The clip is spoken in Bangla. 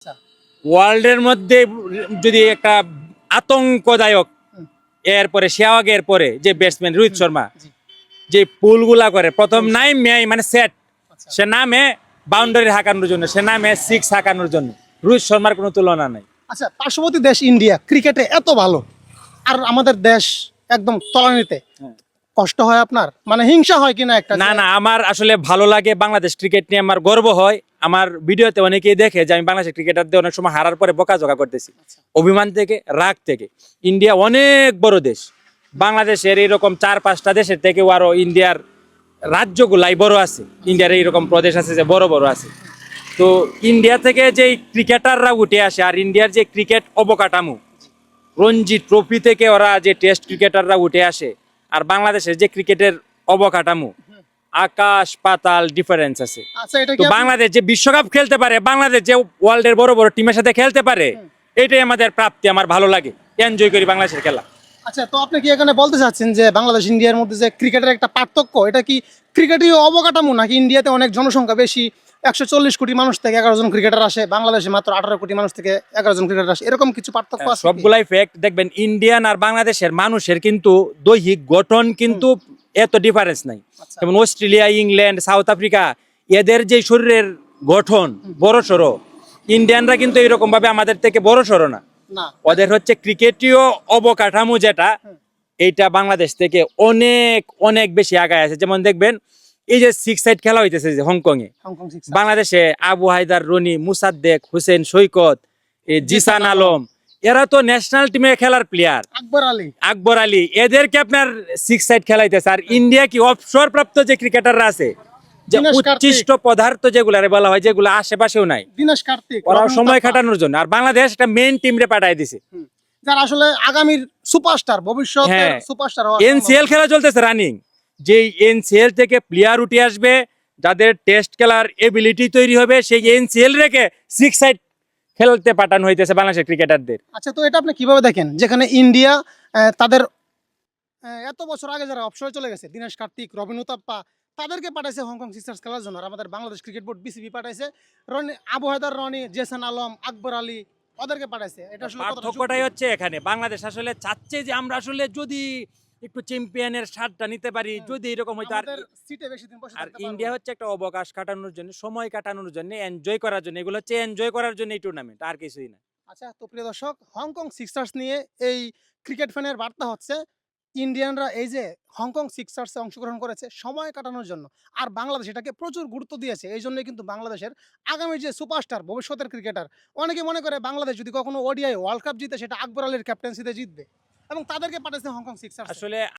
আচ্ছা। ওয়ার্ল্ডের মধ্যে যদি একটা আতঙ্কদায়ক। এরপরে শেওয়াগের পরে যে ব্যাটসম্যান রোহিত শর্মা। যে পুলগুলা করে প্রথম নাই মেয় মানে সেট আচ্ছা সে নামে বাউন্ডারি হাঁকানোর জন্য সে নামে সিক্স হাঁকানোর জন্য রোহিত শর্মার কোনো তুলনা নাই আচ্ছা পার্শ্ববর্তী দেশ ইন্ডিয়া ক্রিকেটে এত ভালো আর আমাদের দেশ একদম তলানিতে। কষ্ট হয় আপনার? মানে হিংসা হয় কিনা একটা? না না আমার আসলে ভালো লাগে বাংলাদেশ ক্রিকেট নিয়ে আমার গর্ব হয়। আমার ভিডিওতে অনেকেই দেখে যে আমি বাংলাদেশের ক্রিকেটারদের অনেক সময় হারার পরে বকাঝকা করতেছি। আচ্ছা। অভিমান থেকে রাগ থেকে। ইন্ডিয়া অনেক বড় দেশ। বাংলাদেশের এইরকম চার পাঁচটা দেশের থেকেও আরও ইন্ডিয়ার রাজ্যগুলাই বড় আছে। ইন্ডিয়ার এইরকম প্রদেশ আছে যে বড় বড় আছে। তো ইন্ডিয়া থেকে যে ক্রিকেটাররা উঠে আসে আর ইন্ডিয়ার যে ক্রিকেট অবকাঠামো রঞ্জি ট্রফি থেকে ওরা যে টেস্ট ক্রিকেটাররা উঠে আসে আর বাংলাদেশের যে ক্রিকেটের অবকাঠামো আকাশ পাতাল ডিফারেন্স আছে। আচ্ছা বাংলাদেশ যে বিশ্বকাপ খেলতে পারে বাংলাদেশ যে ওয়ার্ল্ডের বড় বড় টিমের সাথে খেলতে পারে এটাই আমাদের প্রাপ্তি আমার ভালো লাগে। এনজয় করি বাংলাদেশের খেলা। আচ্ছা তো আপনি কি এখানে বলতে চাচ্ছেন যে বাংলাদেশ ইন্ডিয়ার মধ্যে যে ক্রিকেটের একটা পার্থক্য এটা কি ক্রিকেটই অবকাঠামো নাকি ইন্ডিয়াতে অনেক জনসংখ্যা বেশি? একশো চল্লিশ কোটি মানুষ থেকে এগারো জন ক্রিকেটার আসে বাংলাদেশে মাত্র আঠারো কোটি মানুষ থেকে এগারো জন ক্রিকেটার আসে। এরকম কিছু পার্থক্য আছে হ্যাঁ, সবগুলাই ফ্যাক্ট দেখবেন ইন্ডিয়ান আর বাংলাদেশের মানুষের কিন্তু দৈহিক গঠন কিন্তু এত ডিফারেন্স নাই। আচ্ছা। যেমন অস্ট্রেলিয়া ইংল্যান্ড সাউথ আফ্রিকা এদের যে শরীরের গঠন বড় সড়ো ইন্ডিয়ানরা কিন্তু এরকম ভাবে আমাদের থেকে বড় সড়ো না। ওদের হচ্ছে ক্রিকেটীয় অবকাঠামো যেটা। এইটা বাংলাদেশ থেকে অনেক অনেক বেশি আগায় আছে। যেমন দেখবেন এই যে সিক্স সাইড খেলা হইতেছে যে হংকং এ বাংলাদেশে আবু হায়দার রনি মুসাদ্দেক হুসেন সৈকত জিসান আলম। এরা তো ন্যাশনাল টিমে খেলার প্লেয়ার আকবর আলী। আকবর আলী এদেরকে আপনার সিক্স সাইড খেলাইতেছে। আর ইন্ডিয়া কি অবসর প্রাপ্ত যে ক্রিকেটাররা আছে যে। উচ্ছিষ্ট পদার্থ যেগুলো বলা হয় যেগুলো আশেপাশেও নাই দীনেশ কার্তিক ওরা সময় কাটানোর জন্য। আর বাংলাদেশ একটা মেইন টিম রে পাঠাই দিছে। যারা আসলে আগামীর সুপারস্টার ভবিষ্যতের হ্যাঁ। সুপারস্টার এনসিএল খেলা চলতেছে রানিং যে এনসিএল থেকে প্লেয়ার উঠে আসবে যাদের টেস্ট খেলার এবিলিটি তৈরি হবে সেই এনসিএল রেখে সিক্স সাইড খেলতে পাঠানো হইতেছে বাংলাদেশের ক্রিকেটারদের আচ্ছা তো এটা আপনি কীভাবে দেখেন? যেখানে ইন্ডিয়া তাদের এত বছর আগে যারা অবসরে চলে গেছে দীনেশ কার্তিক রবিন উতাপ্পা তাদেরকে পাঠাইছে হংকং সিস্টার্স খেলার জন্য। আমাদের বাংলাদেশ ক্রিকেট বোর্ড বিসিবি পাঠাইছে। রনি আবু হায়দার রনি জেসান আলম আকবর আলী ওদেরকে পাঠাইছে। এটা আসলে পার্থক্যটাই হচ্ছে এখানে। বাংলাদেশ আসলে চাচ্ছে যে আমরা আসলে যদি একটু চ্যাম্পিয়নের স্বাদটা নিতে পারি যদি এরকম হইতো আর সিটে বেশি দিন বসে আর ইন্ডিয়া হচ্ছে একটা অবকাশ কাটানোর জন্য সময় কাটানোর জন্য এনজয় করার জন্য এগুলো হচ্ছে এনজয় করার জন্য এই টুর্নামেন্ট আর কিছুই না। আচ্ছা তো প্রিয় দর্শক হংকং সিক্সার্স নিয়ে এই ক্রিকেট ফ্যানের বার্তা হচ্ছে ইন্ডিয়ানরা এই যে হংকং সিক্সার্সে অংশগ্রহণ করেছে সময় কাটানোর জন্য আর বাংলাদেশ এটাকে প্রচুর গুরুত্ব দিয়েছে এই জন্যই কিন্তু বাংলাদেশের আগামী যে সুপারস্টার ভবিষ্যতের ক্রিকেটার অনেকে মনে করে বাংলাদেশ যদি কখনো ওডিআই ওয়ার্ল্ড কাপ জিতে সেটা আকবর আলীর ক্যাপ্টেন্সিতে জিতবে। এবং তাদেরকে পাঠাচ্ছে হংকং সিক্সার আসলে